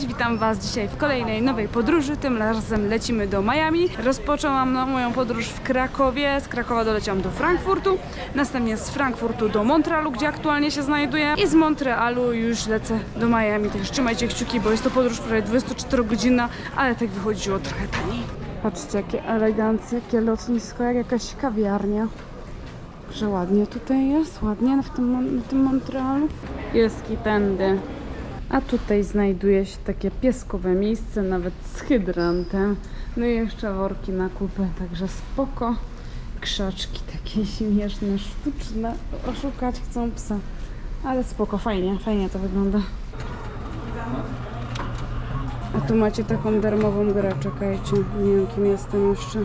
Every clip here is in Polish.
Cześć, witam Was dzisiaj w kolejnej nowej podróży. Tym razem lecimy do Miami. Rozpoczęłam no, moją podróż w Krakowie. Z Krakowa doleciałam do Frankfurtu. Następnie z Frankfurtu do Montrealu, gdzie aktualnie się znajduję. I z Montrealu już lecę do Miami. Także trzymajcie kciuki, bo jest to podróż prawie 24 godzina, ale tak wychodziło trochę taniej. Patrzcie, jakie elegancje, jakie lotnisko, jak jakaś kawiarnia. Że ładnie tutaj jest, ładnie w tym, w tym Montrealu. Jest i tędy. A tutaj znajduje się takie pieskowe miejsce, nawet z hydrantem. No i jeszcze worki na kupę, także spoko. Krzaczki takie śmieszne, sztuczne. Oszukać chcą psa. Ale spoko, fajnie, fajnie to wygląda. A tu macie taką darmową grę, czekajcie. Nie wiem kim jestem jeszcze.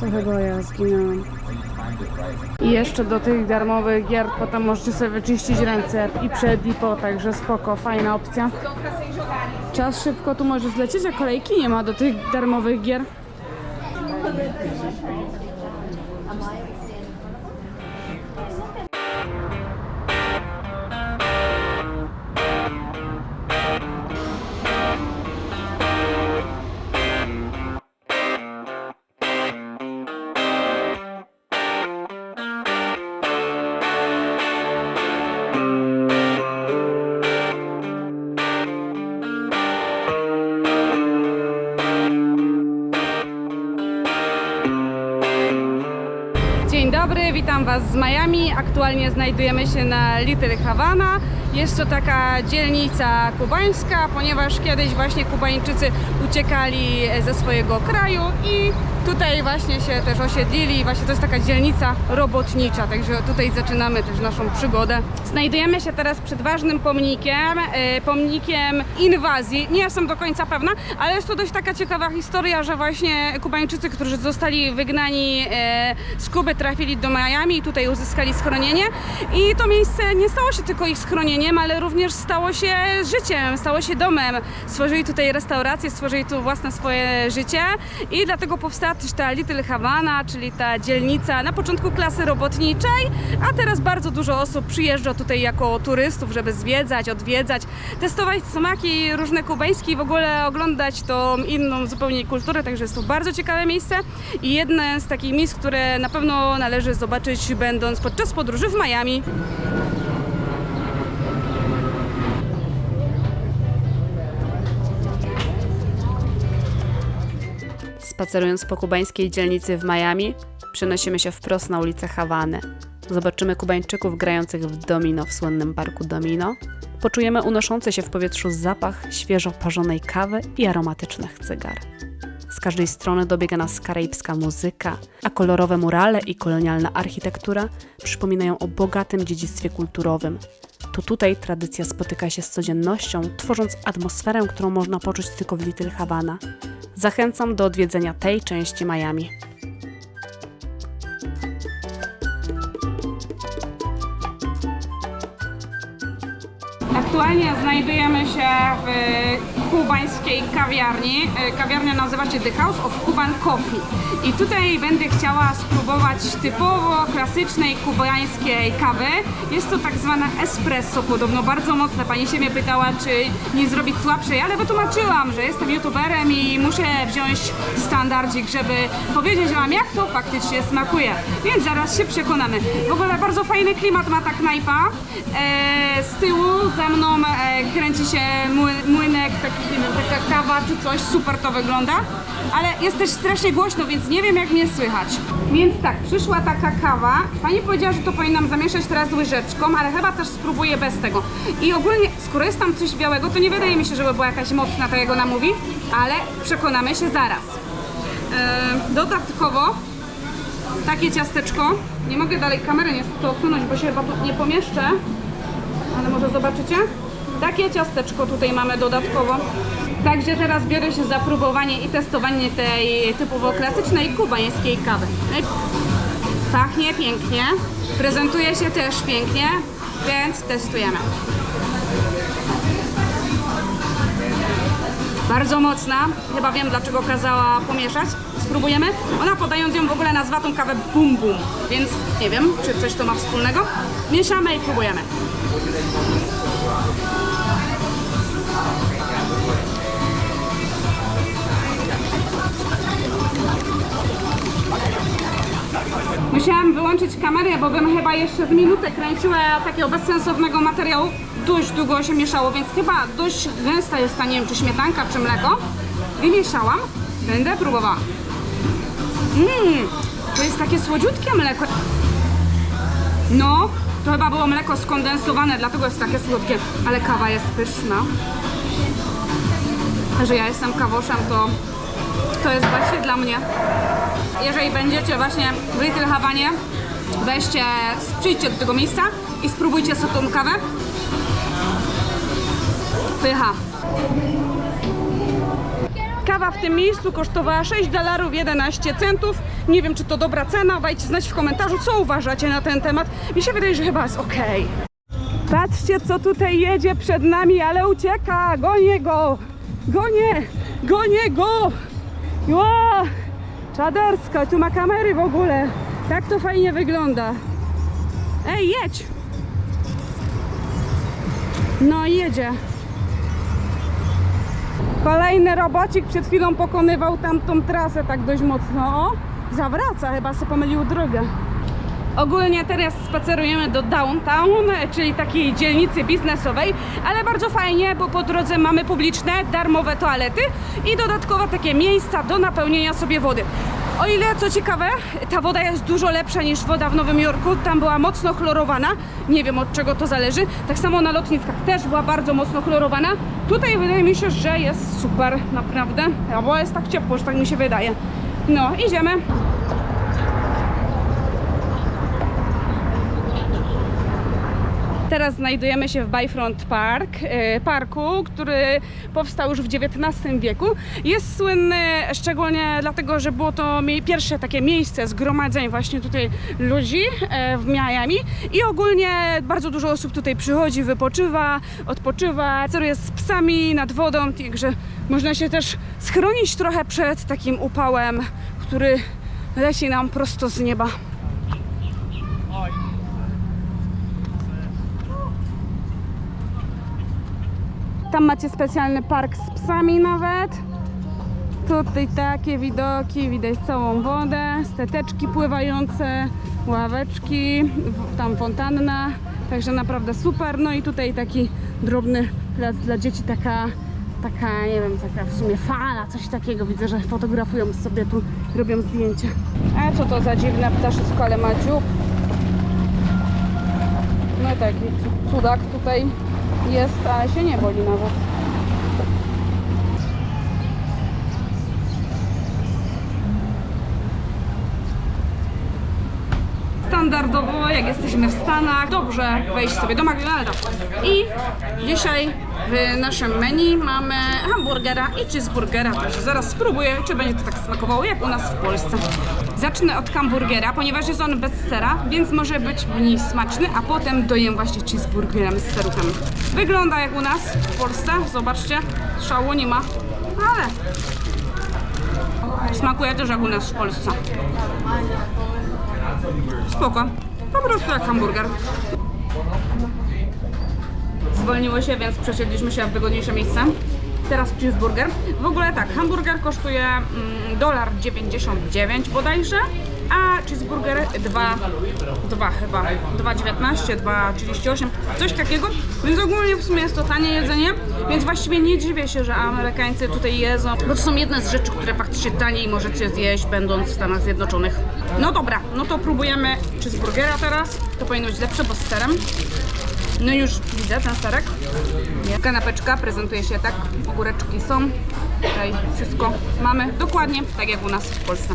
To chyba ja zginęłam. I jeszcze do tych darmowych gier potem możecie sobie wyczyścić ręce i przed i po, także spoko, fajna opcja. Czas szybko tu może zlecieć, a kolejki nie ma do tych darmowych gier. Witam Was z Miami. Aktualnie znajdujemy się na Little Havana. Jest to taka dzielnica kubańska, ponieważ kiedyś właśnie Kubańczycy uciekali ze swojego kraju i tutaj właśnie się też osiedlili. Właśnie to jest taka dzielnica robotnicza, także tutaj zaczynamy też naszą przygodę. Znajdujemy się teraz przed ważnym pomnikiem, e, pomnikiem inwazji. Nie jestem do końca pewna, ale jest to dość taka ciekawa historia, że właśnie Kubańczycy, którzy zostali wygnani e, z Kuby, trafili do Miami i tutaj uzyskali schronienie. I to miejsce nie stało się tylko ich schronieniem, ale również stało się życiem, stało się domem. Stworzyli tutaj restaurację, stworzyli tu własne swoje życie i dlatego powstała też ta Little Havana, czyli ta dzielnica na początku klasy robotniczej, a teraz bardzo dużo osób przyjeżdża tutaj jako turystów, żeby zwiedzać, odwiedzać, testować smaki różne kubańskie i w ogóle oglądać tą inną zupełnie kulturę, także jest to bardzo ciekawe miejsce i jedne z takich miejsc, które na pewno należy zobaczyć będąc podczas podróży w Miami. Spacerując po kubańskiej dzielnicy w Miami, przenosimy się wprost na ulicę Hawany. Zobaczymy Kubańczyków grających w domino w słynnym parku Domino. Poczujemy unoszący się w powietrzu zapach świeżo parzonej kawy i aromatycznych cygar. Z każdej strony dobiega nas karaibska muzyka, a kolorowe murale i kolonialna architektura przypominają o bogatym dziedzictwie kulturowym. To tutaj tradycja spotyka się z codziennością, tworząc atmosferę, którą można poczuć tylko w Little Havana. Zachęcam do odwiedzenia tej części Miami. Aktualnie znajdujemy się w kubańskiej kawiarni. E, Kawiarnia nazywa się The House of Cuban Coffee. I tutaj będę chciała spróbować typowo klasycznej kubańskiej kawy. Jest to tak zwana espresso, podobno bardzo mocne. Pani się mnie pytała, czy nie zrobić słabszej, ale wytłumaczyłam, że jestem youtuberem i muszę wziąć standardzik, żeby powiedzieć Wam, jak to faktycznie smakuje. Więc zaraz się przekonamy. W ogóle bardzo fajny klimat ma ta knajpa. E, z tyłu za mną e, kręci się mły- młynek, taki, nie wiem, taka kawa czy coś, super to wygląda. Ale jest też strasznie głośno, więc nie wiem jak mnie słychać. Więc tak, przyszła taka kawa. Pani powiedziała, że to powinnam zamieszać teraz łyżeczką, ale chyba też spróbuję bez tego. I ogólnie, skoro jest tam coś białego, to nie wydaje mi się, żeby była jakaś mocna, tak jak ona mówi, ale przekonamy się zaraz. E, dodatkowo takie ciasteczko. Nie mogę dalej kamery niestety odsunąć, bo się chyba tu nie pomieszczę. Zobaczycie? Takie ciasteczko tutaj mamy dodatkowo. Także teraz biorę się za próbowanie i testowanie tej typowo klasycznej kubańskiej kawy. Pachnie pięknie, prezentuje się też pięknie, więc testujemy. Bardzo mocna, chyba wiem dlaczego kazała pomieszać. Spróbujemy. Ona podając ją w ogóle nazwa tą kawę Bum Bum, więc nie wiem, czy coś to ma wspólnego. Mieszamy i próbujemy. Musiałam wyłączyć kamerę, bo bym chyba jeszcze z minutę kręciła takiego bezsensownego materiału. Dość długo się mieszało, więc chyba dość gęsta jest ta, nie wiem, czy śmietanka, czy mleko. Wymieszałam. Będę próbowała. Mmm, to jest takie słodziutkie mleko. No, to chyba było mleko skondensowane, dlatego jest takie słodkie. Ale kawa jest pyszna. Że ja jestem kawoszem, to to jest właśnie dla mnie. Jeżeli będziecie właśnie w Little Havanie, weźcie, przyjdźcie do tego miejsca i spróbujcie sobie tą kawę. Pycha. Kawa w tym miejscu kosztowała 6 dolarów 11 centów. Nie wiem, czy to dobra cena. Dajcie znać w komentarzu, co uważacie na ten temat. Mi się wydaje, że chyba jest ok. Patrzcie, co tutaj jedzie przed nami, ale ucieka. Gonię go. Gonię. Gonię go. Ła! Czaderska, tu ma kamery w ogóle. Tak to fajnie wygląda. Ej, jedź! No jedzie. Kolejny robocik przed chwilą pokonywał tamtą trasę tak dość mocno. O, zawraca, chyba sobie pomylił drogę. Ogólnie teraz spacerujemy do downtown, czyli takiej dzielnicy biznesowej, ale bardzo fajnie, bo po drodze mamy publiczne, darmowe toalety i dodatkowo takie miejsca do napełnienia sobie wody. O ile, co ciekawe, ta woda jest dużo lepsza niż woda w Nowym Jorku, tam była mocno chlorowana, nie wiem od czego to zależy, tak samo na lotniskach też była bardzo mocno chlorowana. Tutaj wydaje mi się, że jest super, naprawdę, bo jest tak ciepło, że tak mi się wydaje. No, idziemy. Teraz znajdujemy się w Bayfront Park, e, parku, który powstał już w XIX wieku. Jest słynny szczególnie dlatego, że było to pierwsze takie miejsce zgromadzeń właśnie tutaj ludzi e, w Miami i ogólnie bardzo dużo osób tutaj przychodzi, wypoczywa, odpoczywa, spaceruje z psami nad wodą, także można się też schronić trochę przed takim upałem, który leci nam prosto z nieba. Tam macie specjalny park z psami nawet. Tutaj takie widoki, widać całą wodę, steteczki pływające, ławeczki, tam fontanna, także naprawdę super. No i tutaj taki drobny plac dla dzieci, taka, taka, nie wiem, taka w sumie fala, coś takiego. Widzę, że fotografują sobie tu, robią zdjęcia. A co to za dziwne ptaszysko, ale ma dziób. No i taki cu- cudak tutaj jest, a się nie boli nawet. Standardowo, jak jesteśmy w Stanach, dobrze wejść sobie do McDonalda. I dzisiaj w naszym menu mamy hamburgera i cheeseburgera, zaraz spróbuję, czy będzie to tak smakowało jak u nas w Polsce. Zacznę od hamburgera, ponieważ jest on bez sera, więc może być mniej smaczny, a potem dojem właśnie cheeseburgerem z serkiem. Wygląda jak u nas w Polsce, zobaczcie, szału nie ma, ale smakuje też jak u nas w Polsce. Spoko. Po prostu jak hamburger. Zwolniło się, więc przesiedliśmy się w wygodniejsze miejsce. Teraz cheeseburger. W ogóle tak, hamburger kosztuje mm, dolar 99 bodajże, a cheeseburger 2, 2 chyba, 2,19, 2,38, coś takiego. Więc ogólnie w sumie jest to tanie jedzenie, więc właściwie nie dziwię się, że Amerykańcy tutaj jedzą, bo to są jedne z rzeczy, które faktycznie taniej możecie zjeść, będąc w Stanach Zjednoczonych. No dobra, no to próbujemy cheeseburgera teraz. To powinno być lepsze, bo z serem. No już widzę ten serek. Kanapeczka prezentuje się tak, ogóreczki są. Tutaj wszystko mamy dokładnie tak jak u nas w Polsce.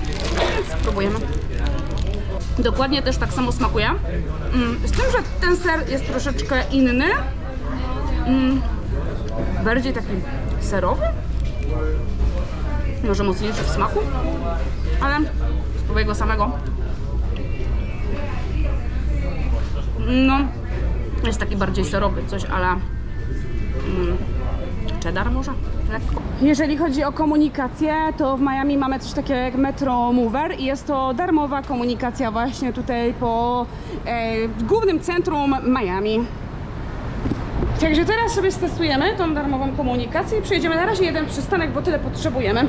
Spróbujemy. Dokładnie też tak samo smakuje. Mm, Z tym, że ten ser jest troszeczkę inny. Mm, Bardziej taki serowy. Może mocniejszy w smaku. Ale spróbuję go samego. No, jest taki bardziej serowy, coś ale mm, cheddar może? Lekko. Jeżeli chodzi o komunikację, to w Miami mamy coś takiego jak Metro Mover i jest to darmowa komunikacja właśnie tutaj po e, głównym centrum Miami. Także teraz sobie stestujemy tą darmową komunikację i przejdziemy na razie jeden przystanek, bo tyle potrzebujemy.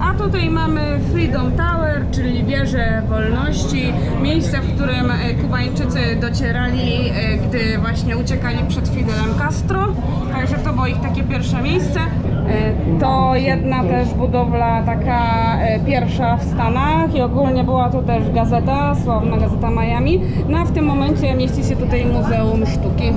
A tutaj mamy Freedom Tower, czyli wieżę wolności, miejsce, w którym e, Kubańczycy docierali, e, gdy właśnie uciekali przed Fidelem Castro. Także to było ich takie pierwsze miejsce. E, To jedna też budowla taka pierwsza w Stanach i ogólnie była to też gazeta, sławna gazeta Miami. No a w tym momencie mieści się tutaj Muzeum Sztuki.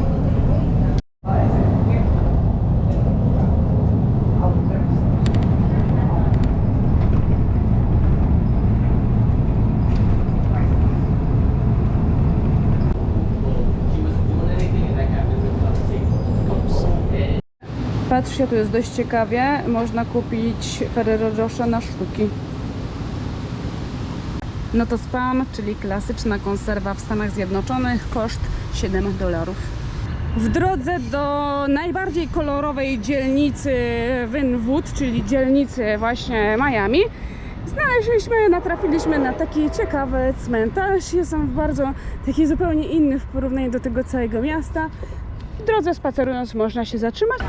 Patrzcie, tu jest dość ciekawie. Można kupić Ferrero Rocher na sztuki. No to spam, czyli klasyczna konserwa w Stanach Zjednoczonych, koszt 7 dolarów. W drodze do najbardziej kolorowej dzielnicy Wynwood, czyli dzielnicy właśnie Miami, znaleźliśmy, natrafiliśmy na taki ciekawy cmentarz. Jest on bardzo taki zupełnie inny w porównaniu do tego całego miasta. W drodze spacerując można się zatrzymać.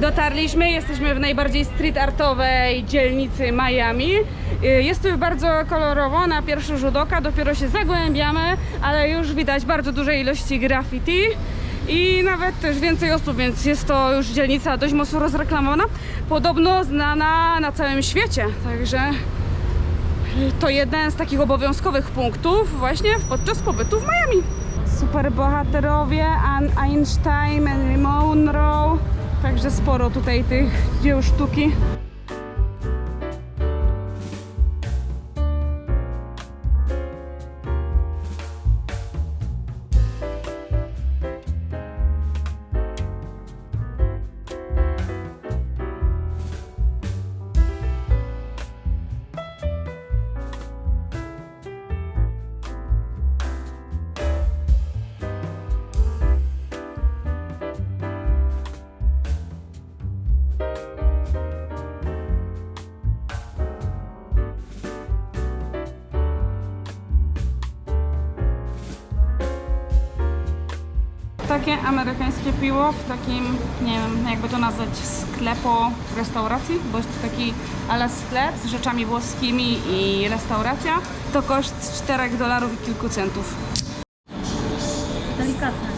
Dotarliśmy, jesteśmy w najbardziej street artowej dzielnicy Miami. Y, Jest tu bardzo kolorowo na pierwszy rzut oka, dopiero się zagłębiamy, ale już widać bardzo duże ilości graffiti i nawet też więcej osób, więc jest to już dzielnica dość mocno rozreklamowana, podobno znana na całym świecie, także to jeden z takich obowiązkowych punktów właśnie podczas pobytu w Miami. Super bohaterowie, Anne Einstein, Monroe, także sporo tutaj tych dzieł sztuki. Takie amerykańskie piwo w takim, nie wiem, jakby to nazwać, sklepo restauracji, bo jest to taki ale sklep z rzeczami włoskimi i restauracja. To koszt 4 dolarów i kilku centów. Delikatne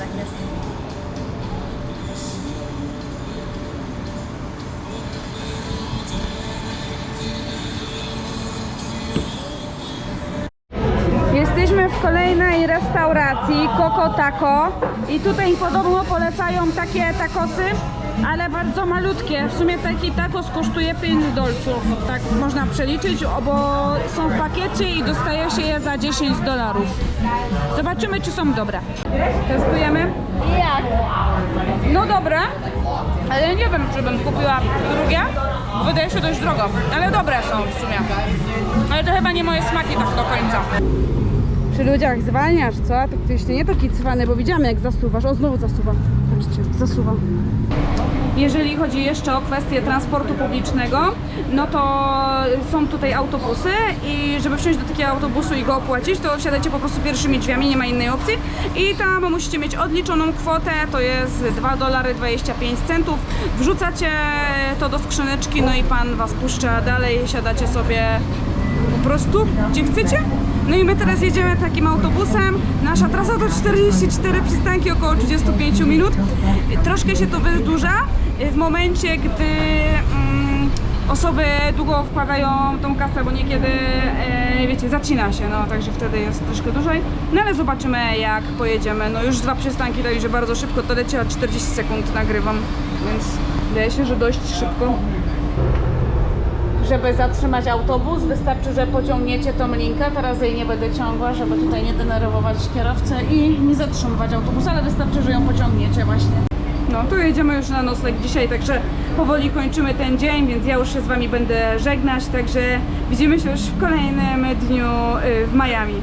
kolejnej restauracji Coco Taco i tutaj podobno polecają takie takosy, ale bardzo malutkie. W sumie taki tacos kosztuje 5 dolców, tak można przeliczyć, bo są w pakiecie i dostaje się je za 10 dolarów. Zobaczymy, czy są dobre. Testujemy. Jak? No dobre, ale nie wiem, czy bym kupiła drugie. Wydaje się dość drogo, ale dobre są w sumie. Ale to chyba nie moje smaki tak do końca. Przy ludziach zwalniasz, co? To ktoś nie taki cwany, bo widziamy jak zasuwasz. O, znowu zasuwa. Patrzcie, zasuwa. Jeżeli chodzi jeszcze o kwestię transportu publicznego, no to są tutaj autobusy i żeby wsiąść do takiego autobusu i go opłacić, to wsiadacie po prostu pierwszymi drzwiami, nie ma innej opcji i tam musicie mieć odliczoną kwotę, to jest 2 dolary 25 centów. Wrzucacie to do skrzyneczki, no i pan was puszcza dalej, siadacie sobie po prostu gdzie chcecie. No i my teraz jedziemy takim autobusem. Nasza trasa to 44 przystanki, około 35 minut. Troszkę się to wydłuża w momencie, gdy mm, osoby długo wkładają tą kasę, bo niekiedy, e, wiecie, zacina się, no także wtedy jest troszkę dłużej. No ale zobaczymy jak pojedziemy. No już dwa przystanki, także bardzo szybko to leci, a 40 sekund nagrywam, więc wydaje się, że dość szybko. Żeby zatrzymać autobus. Wystarczy, że pociągniecie tą linkę. Teraz jej nie będę ciągła, żeby tutaj nie denerwować kierowcę i nie zatrzymywać autobusu, ale wystarczy, że ją pociągniecie właśnie. No, tu jedziemy już na nocleg dzisiaj, także powoli kończymy ten dzień, więc ja już się z Wami będę żegnać, także widzimy się już w kolejnym dniu y, w Miami.